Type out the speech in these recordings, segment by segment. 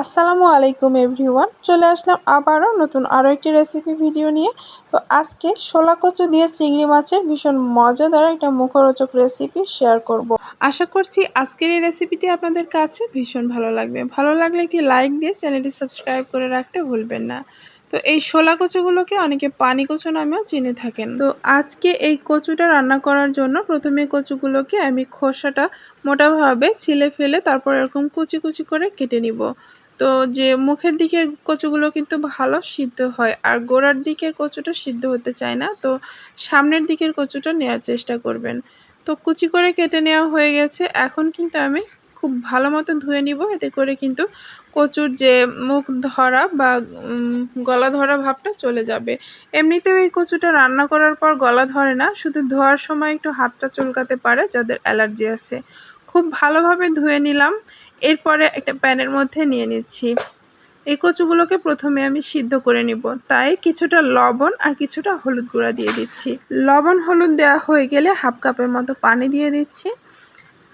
আসসালামু আলাইকুম এভরিওয়ান। চলে আসলাম আবারও নতুন আরও একটি রেসিপি ভিডিও নিয়ে। তো আজকে শোলা কচু দিয়ে চিংড়ি মাছের ভীষণ মজাদার একটা মুখরোচক রেসিপি শেয়ার করব। আশা করছি আজকের এই রেসিপিটি আপনাদের কাছে ভীষণ ভালো লাগবে। ভালো লাগলে একটি লাইক দিয়ে চ্যানেলটি সাবস্ক্রাইব করে রাখতে ভুলবেন না। তো এই শোলা কচুগুলোকে অনেকে পানি কচু নামেও চিনে থাকেন। তো আজকে এই কচুটা রান্না করার জন্য প্রথমে কচুগুলোকে আমি খোসাটা মোটাভাবে ছিলে ফেলে তারপর এরকম কুচি কুচি করে কেটে নিব। তো যে মুখের দিকের কচুগুলো কিন্তু ভালো সিদ্ধ হয়, আর গোড়ার দিকের কচুটা সিদ্ধ হতে চায় না, তো সামনের দিকের কচুটা নেওয়ার চেষ্টা করবেন। তো কুচি করে কেটে নেওয়া হয়ে গেছে, এখন কিন্তু আমি খুব ভালো মতো ধুয়ে নিব, এতে করে কিন্তু কচুর যে মুখ ধরা বা গলা ধরা ভাবটা চলে যাবে। এমনিতেও এই কচুটা রান্না করার পর গলা ধরে না, শুধু ধোয়ার সময় একটু হাতটা চুলকাতে পারে যাদের অ্যালার্জি আছে। খুব ভালোভাবে ধুয়ে নিলাম। এরপরে একটা প্যানের মধ্যে নিয়ে নিচ্ছি। এই কচুগুলোকে প্রথমে আমি সিদ্ধ করে নিব। তাই কিছুটা লবণ আর কিছুটা হলুদ গুঁড়া দিয়ে দিচ্ছি। লবণ হলুদ দেওয়া হয়ে গেলে হাফ কাপের মতো পানি দিয়ে দিচ্ছি।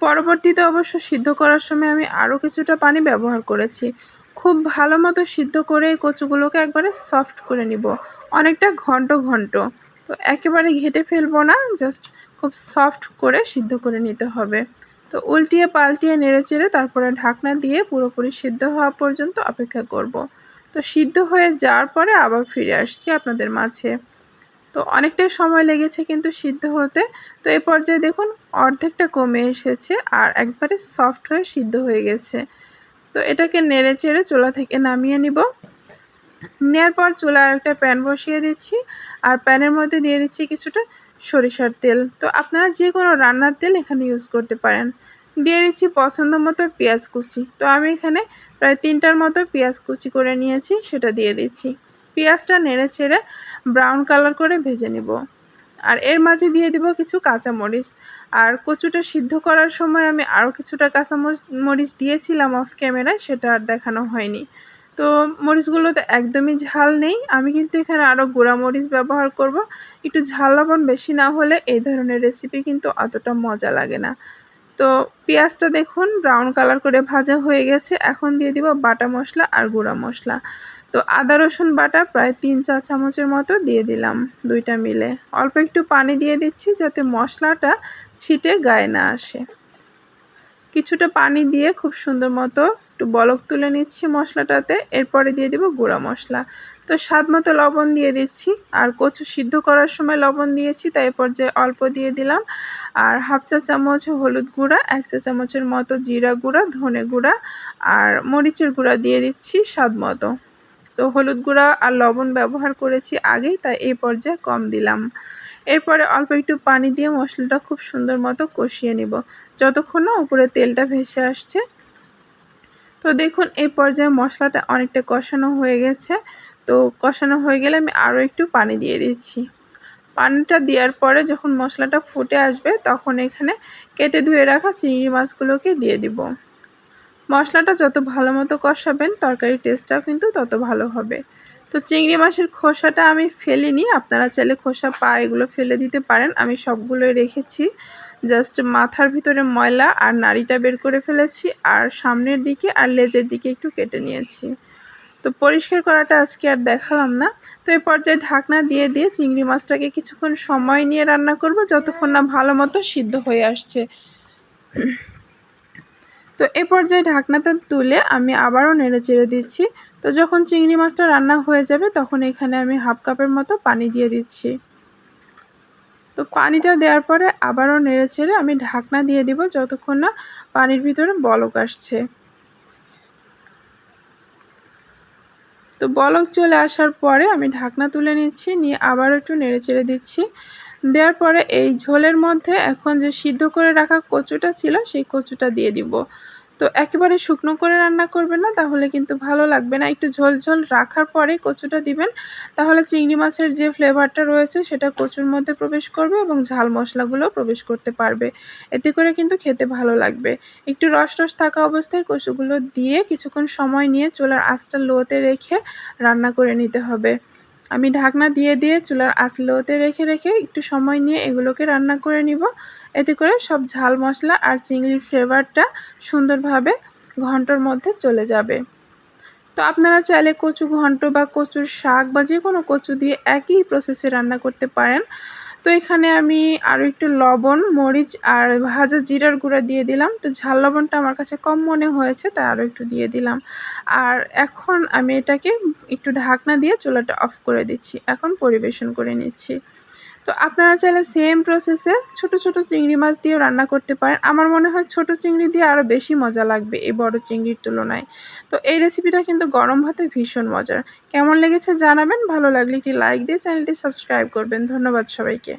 পরবর্তীতে অবশ্য সিদ্ধ করার সময় আমি আরও কিছুটা পানি ব্যবহার করেছি। খুব ভালো মতো সিদ্ধ করে এই কচুগুলোকে একবারে সফট করে নিব। অনেকটা ঘন্ট ঘন্ট। তো একেবারে ঘেটে ফেলব না, জাস্ট খুব সফট করে সিদ্ধ করে নিতে হবে। তো উল্টিয়ে পাল্টিয়ে নেড়ে চেড়ে তারপরে ঢাকনা দিয়ে পুরোপুরি সিদ্ধ হওয়া পর্যন্ত অপেক্ষা করব। তো সিদ্ধ হয়ে যাওয়ার পরে আবার ফিরে আসছি আপনাদের মাঝে। তো অনেকটাই সময় লেগেছে কিন্তু সিদ্ধ হতে। তো এই পর্যায়ে দেখুন, অর্ধেকটা কমে এসেছে আর একবারে সফট হয়ে সিদ্ধ হয়ে গেছে। তো এটাকে নেড়ে চেড়ে চুলা থেকে নামিয়ে নিব। নেওয়ার পর চুলা একটা প্যান বসিয়ে দিচ্ছি আর প্যানের মধ্যে দিয়ে দিচ্ছি কিছুটা সরিষার তেল। তো আপনারা যে কোনো রান্নার তেল এখানে ইউজ করতে পারেন। দিয়ে দিচ্ছি পছন্দ মতো পেঁয়াজ কুচি। তো আমি এখানে প্রায় তিনটার মতো পেঁয়াজ কুচি করে নিয়েছি, সেটা দিয়ে দিচ্ছি। পেঁয়াজটা নেড়ে ছেড়ে ব্রাউন কালার করে ভেজে নেব। আর এর মাঝে দিয়ে দিব কিছু কাঁচামরিচ। আর কচুটা সিদ্ধ করার সময় আমি আরও কিছুটা কাঁচামরিচ দিয়েছিলাম অফ ক্যামেরায় সেটা আর দেখানো হয়নি। তো মরিচগুলোতে একদমই ঝাল নেই। আমি কিন্তু এখানে আরও গুঁড়া মরিচ ব্যবহার করব। একটু ঝাল লবণ বেশি না হলে এই ধরনের রেসিপি কিন্তু অতটা মজা লাগে না। তো পেঁয়াজটা দেখুন ব্রাউন কালার করে ভাজা হয়ে গেছে। এখন দিয়ে দিব বাটা মশলা আর গুঁড়া মশলা। তো আদা, রসুন বাটা প্রায় তিন চা চামচের মতো দিয়ে দিলাম দুইটা মিলে। অল্প একটু পানি দিয়ে দিচ্ছি যাতে মশলাটা ছিটে গায়ে না আসে। কিছুটা পানি দিয়ে খুব সুন্দর মতো একটু বলক তুলে নিচ্ছি মশলাটাতে। এরপরে দিয়ে দিব গুঁড়া মশলা। তো স্বাদ মতো লবণ দিয়ে দিচ্ছি। আর কচু সিদ্ধ করার সময় লবণ দিয়েছি, তাই পর্যায়ে অল্প দিয়ে দিলাম। আর হাফ চা চামচ হলুদ গুঁড়া, এক চা চামচের মতো জিরা গুঁড়া, ধনে গুঁড়া, আর মরিচের গুঁড়া দিয়ে দিচ্ছি স্বাদ মতো। তো হলুদ গুঁড়া আর লবণ ব্যবহার করেছি আগেই, তাই এই পর্যায়ে কম দিলাম। এরপরে অল্প একটু পানি দিয়ে মশলাটা খুব সুন্দর মতো কষিয়ে নিব। যতক্ষণ না উপরে তেলটা ভেসে আসছে। তো দেখুন, এই পর্যায়ে মশলাটা অনেকটা কষানো হয়ে গেছে। তো কষানো হয়ে গেলে আমি আরও একটু পানি দিয়ে দিচ্ছি। পানিটা দেওয়ার পরে যখন মশলাটা ফুটে আসবে, তখন এখানে কেটে ধুয়ে রাখা চিংড়ি মাছগুলোকে দিয়ে দিব। মশলাটা যত ভালো মতো কষাবেন তরকারির টেস্টটাও কিন্তু তত ভালো হবে। তো চিংড়ি মাছের খোসাটা আমি ফেলিনি, আপনারা চাইলে খোসা পা এগুলো ফেলে দিতে পারেন। আমি সবগুলোই রেখেছি। জাস্ট মাথার ভিতরে ময়লা আর নাড়িটা বের করে ফেলেছি আর সামনের দিকে আর লেজের দিকে একটু কেটে নিয়েছি। তো পরিষ্কার করাটা আজকে আর দেখালাম না। তো এই পর্যায়ে ঢাকনা দিয়ে দিয়ে চিংড়ি মাছটাকে কিছুক্ষণ সময় নিয়ে রান্না করব, যতক্ষণ না ভালো মতো সিদ্ধ হয়ে আসছে। তো এ পর্যায়ে ঢাকনাটা তুলে আমি আবারও নেড়ে চেড়ে দিচ্ছি। তো যখন চিংড়ি মাছটা রান্না হয়ে যাবে, তখন এখানে আমি হাফ কাপের মতো পানি দিয়ে দিচ্ছি। তো পানিটা দেওয়ার পরে আবারও নেড়ে চেড়ে আমি ঢাকনা দিয়ে দিব যতক্ষণ না পানির ভিতরে বলক আসছে। তো বলক চলে আসার পরে আমি ঢাকনা তুলে নিচ্ছি, নিয়ে আবার একটু নেড়ে চেড়ে দিচ্ছি। দেওয়ার পরে এই ঝোলের মধ্যে এখন যে সিদ্ধ করে রাখা কচুটা ছিল, সেই কচুটা দিয়ে দিব। তো একেবারে শুকনো করে রান্না করবেন না, তাহলে কিন্তু ভালো লাগবে না। একটু ঝোল ঝোল রাখার পরে কচুটা দিবেন, তাহলে চিংড়ি মাছের যে ফ্লেভারটা রয়েছে সেটা কচুর মধ্যে প্রবেশ করবে এবং ঝাল মশলাগুলো প্রবেশ করতে পারবে। এতে করে কিন্তু খেতে ভালো লাগবে। একটু রস রস থাকা অবস্থায় কচুগুলো দিয়ে কিছুক্ষণ সময় নিয়ে চুলার আঁচটা লোতে রেখে রান্না করে নিতে হবে। আমি ঢাকনা দিয়ে দিয়ে চুলার আঁচ লোতে রেখে রেখে একটু সময় নিয়ে এগুলোকে রান্না করে নিব। এতে করে সব ঝাল মশলা আর চিংড়ির ফ্লেভারটা সুন্দরভাবে ঘণ্টার মধ্যে চলে যাবে। তো আপনারা চাইলে কচু ঘন্ট বা কচুর শাক বা যে কোনো কচু দিয়ে একই প্রসেসে রান্না করতে পারেন। তো এখানে আমি আরও একটু লবণ, মরিচ আর ভাজা জিরার গুঁড়া দিয়ে দিলাম। তো ঝাল লবণটা আমার কাছে কম মনে হয়েছে, তাই আরও একটু দিয়ে দিলাম। আর এখন আমি এটাকে একটু ঢাকনা দিয়ে চুলাটা অফ করে দিচ্ছি। এখন পরিবেশন করে নিচ্ছি। তো আপনারা চাইলে সেম প্রসেসে ছোট ছোট চিংড়ি মাছ দিয়েও রান্না করতে পারেন। আমার মনে হয় ছোট চিংড়ি দিয়ে আরও বেশি মজা লাগবে এই বড় চিংড়ির তুলনায়। তো এই রেসিপিটা কিন্তু গরম ভাতে ভীষণ মজার। কেমন লেগেছে জানাবেন। ভালো লাগলে একটি লাইক দিয়ে চ্যানেলটি সাবস্ক্রাইব করবেন। ধন্যবাদ সবাইকে।